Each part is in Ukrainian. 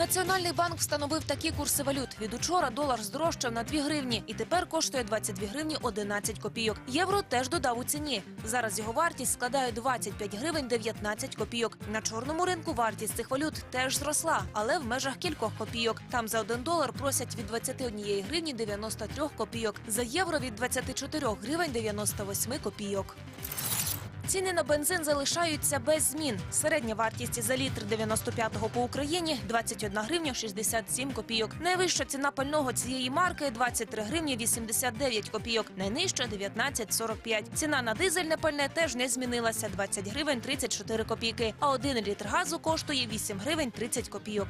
Національний банк встановив такі курси валют. Від учора долар здорожчав на 2 гривні і тепер коштує 22 гривні 11 копійок. Євро теж додав у ціні. Зараз його вартість складає 25 гривень 19 копійок. На чорному ринку вартість цих валют теж зросла, але в межах кількох копійок. Там за 1 долар просять від 21 гривні 93 копійок, за євро від 24 гривень 98 копійок. Ціни на бензин залишаються без змін. Середня вартість за літр 95-го по Україні 21 гривня 67 копійок. Найвища ціна пального цієї марки 23 гривні 89 копійок. Найнижча 19,45. Ціна на дизельне пальне теж не змінилася 20 гривень 34 копійки. А один літр газу коштує 8 гривень 30 копійок.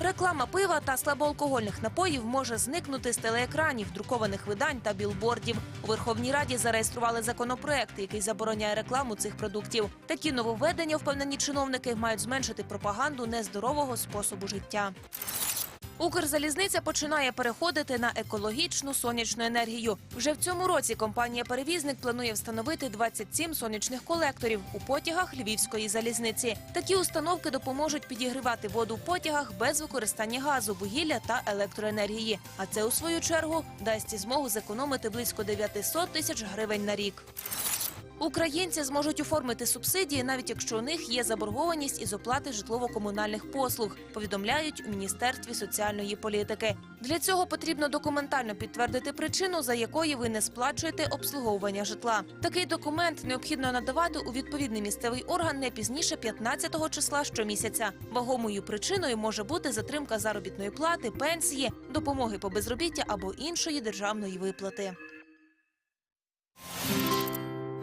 Реклама пива та слабоалкогольних напоїв може зникнути з телеекранів, друкованих видань та білбордів. У Верховній Раді зареєстрували законопроект, який забороняє рекламу цих продуктів. Такі нововведення, впевнені чиновники, мають зменшити пропаганду нездорового способу життя. Укрзалізниця починає переходити на екологічну сонячну енергію. Вже в цьому році компанія-перевізник планує встановити 27 сонячних колекторів у потягах львівської залізниці. Такі установки допоможуть підігрівати воду в потягах без використання газу, вугілля та електроенергії. А це у свою чергу дасть змогу зекономити близько 900 тисяч гривень на рік. Українці зможуть оформити субсидії, навіть якщо у них є заборгованість із оплати житлово-комунальних послуг, повідомляють у міністерстві соціальної політики. Для цього потрібно документально підтвердити причину, за якої ви не сплачуєте обслуговування житла. Такий документ необхідно надавати у відповідний місцевий орган не пізніше 15-го числа щомісяця. Вагомою причиною може бути затримка заробітної плати, пенсії, допомоги по безробіття або іншої державної виплати.